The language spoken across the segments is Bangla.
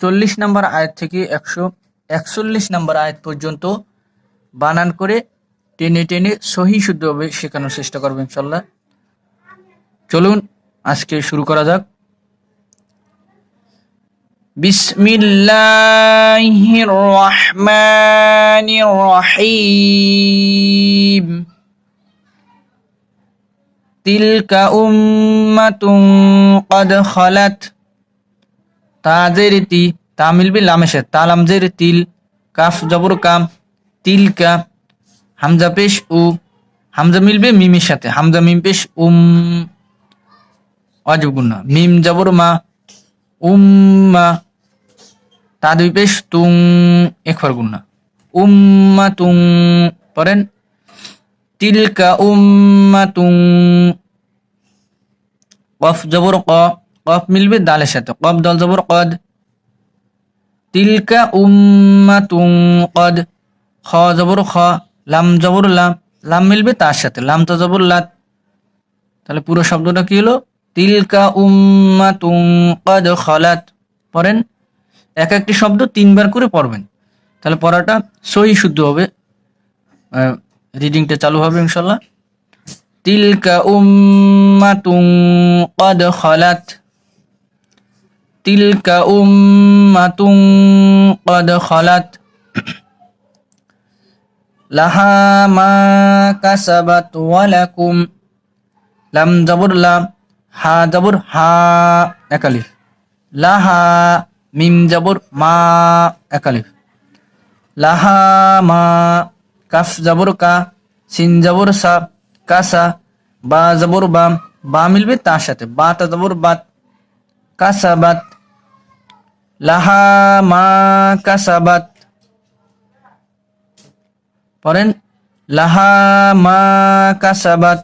চল্লিশ নম্বর আয়াত থেকে একশো একচল্লিশ নম্বর আয়াত পর্যন্ত বানান করে টেনে টেনে সহি শুদ্ধভাবে শেখানোর চেষ্টা করবো ইনশাল্লাহ চলুন আজকে শুরু করা যাক বিসমিল্লাহির রহমানির রহিম তিলকা উম্মাতুন قد خلت তাজের তি তা মিলবে লামের সাথে তা লামজের তিল, কাফ, জবর, কাম তিলকা হামজা, পেশ, উ। হামজা মিলবে মিমের সাথে। হামজা, মিম, পেশ, উম অজব গুণা মিম, জবর, মা উম্মা তা দুই পেশ, তুং একবার গুণা উম্মা তুং, পড়েন। তিলকা উম্মা তুং, কফ, জবর, ক কফ মিলবে দালের সাথে কফ দল জবর কদ তিলকা উম্মাতুং কদ খ জবর খ লাম জবর লাম লাম মিলবে তার সাথে লাম তো জবর লাত তাহলে পুরো শব্দটা কি হলো তিলকা উম্মাতুং কদ খলাত পড়েন এক একটি শব্দ তিনবার করে পড়বেন তাহলে পড়াটা সহি শুদ্ধ হবে রিডিংটা চালু হবে ইনশাল্লাহ তিলকা উম্মাতুং কদ খলাত তিলকা উম্মাতুং কদ খলাত লাহা মা কাসাবাত ওয়ালাকুম লাম জবর লাম হা জবর হা একালিফ লাহা মিম মা একালিফ লাহা কাফ জবর কা সিন জবর সা কাসা বা জবর বাম বা মিলবে তার সাথে বা তা কাসাবাত। লাহা মা কাসাবাত। পড়েন, লাহা মা কাসাবাত।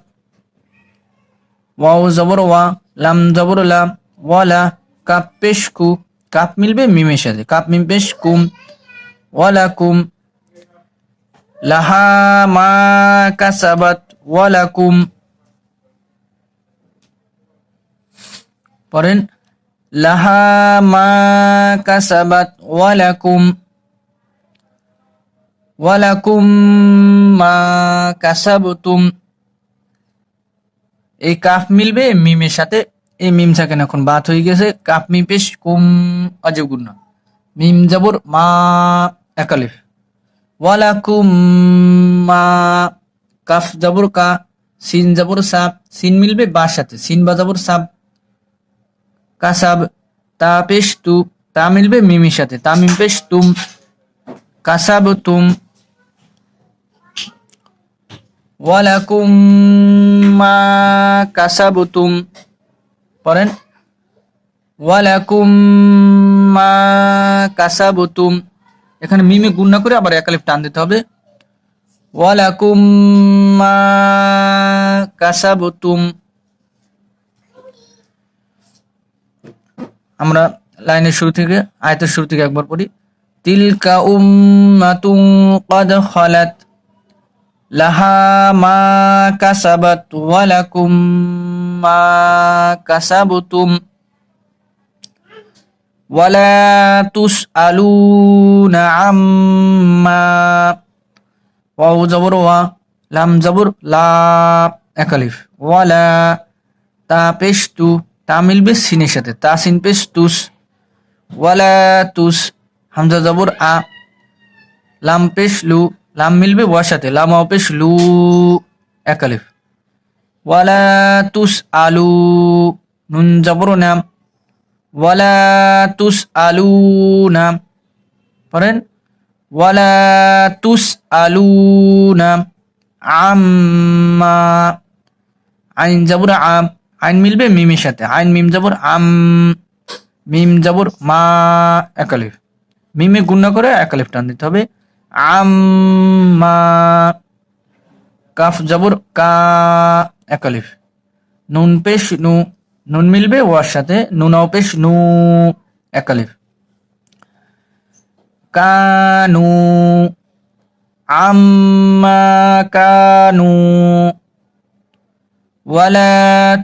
ওয়াও জবর ওয়া, লাম জবর লাম ওয়ালা কাপ পেশ কু, কাপ মিলবে মিমের সাথে, কাপ মিম পেশ কুম ওয়ালা কুম। লাহা মা কাসাবাত ওয়ালাকুম পড়েন লাহা মা কাসাবাত ওয়ালাকুম ওয়ালাকুম মা কাসাবতুম। এই কাফ মিলবে মিমের সাথে। এই মিম সাকেন এখন বাত হয়ে গেছে। কাফ মিম পেশ কুম অজগুণ মিম জবর মা একালিফ। ওয়ালাকুম মা কাফ জবর কা, সিন জবর সাব। সিন মিলবে বার সাথে। সিন বা জবর সাব কাসাব, তা পেশ তু তা মিলবে মিমির সাথে। তা মিম পেশ তুম কাসাব তুম। মা মা এখানে মিমে গুণ না করে আবার একালিফ টান দিতে হবে। ওয়ালাকুম মা কাসাবতুম আমরা লাইনের শুরু থেকে আয়তের শুরু থেকে একবার পড়ি তিলকা উম্মাতুন قد خلت لها ما كسبت ولكم ما كسبتم ولا تسألون عما ওয়াও জবর ওয়া লাম জবর লা একালিফ ওয়ালা তা পেশ তু মিলবে সিনের সাথে। তা সিন পেশ তুস। ওয়ালা তুস। হামজা জবর আ। লাম পেশ লু। লাম মিলবে ওয়ার সাথে। লাম ওয়া পেশ লু। একালিফ ওয়ালা তুস আলু। নুন জবর নাম। ওয়ালা তুস আলু নাম। পড়েন? ওয়ালা তুস আলুনা আম্মা। আইন জাবর আম আইন মিলবে মিমের সাথে। আইন মিম যাবর আম, মিম যাবর মা একালিফ। মিমে গুণা করে একালিফ টান দিতে হবে। আম আম্মা কাফ যাবর কা একালিফ। নুন পেশ নু, নুন মিলবে ওয়ার সাথে, নুনাও পেশ নু একালিফ। কানু আম্মা কানু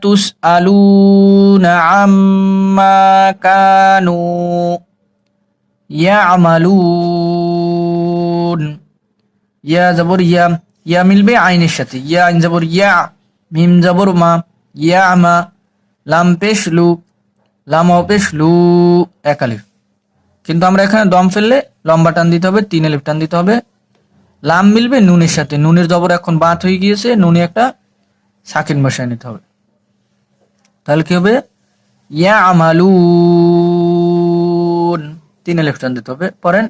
তুসআলুনা আম্মা কানু ইয়ামালুন। ইয়া জবর ইয়া ইয়া মিলবে আইনের সাথে। ইয়া আইন জবর ইয়া, মিম জবর মা, ইয়া মা, লাম পেশ লু লাম পেশ লু একালিফ কিন্তু আমরা এখানে দম ফেললে লম্বা টান দিতে হবে, তিন এলিফ টান দিতে হবে। লাম মিলবে নুনের সাথে। নুনের জবর এখন বাত হয়ে গিয়েছে, নুনে একটা সাকিন বসায় নিতে হবে। তাহলে কি হবে? ইয়া আমালুন তিন এলিফ টান দিতে হবে। পরেন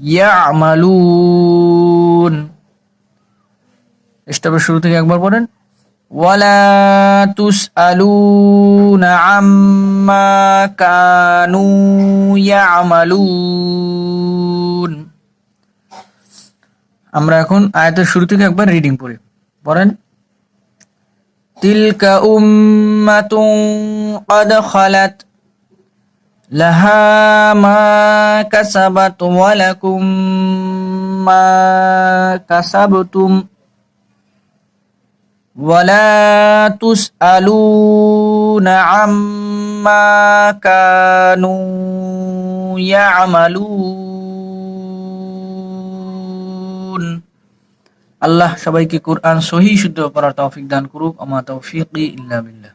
ইয়া আমালুন স্টেপের শুরু থেকে একবার পড়েন। ওয়ালা তুসআলুনা আম্মা কানু ইয়ামালুন। আমরা এখন আয়াতের শুরু থেকে একবার রিডিং পড়ি। পড়েন تلك أمة قد خلت لها ما كسبت ولكم ما كسبتم ولا تسألون عما كانوا يعملون আল্লাহ সবাইকে কোরআন সহি শুদ্ধ পড়ার তৌফিক দান করুক। আমা তৌফিক ইল্লা বিল্লাহ।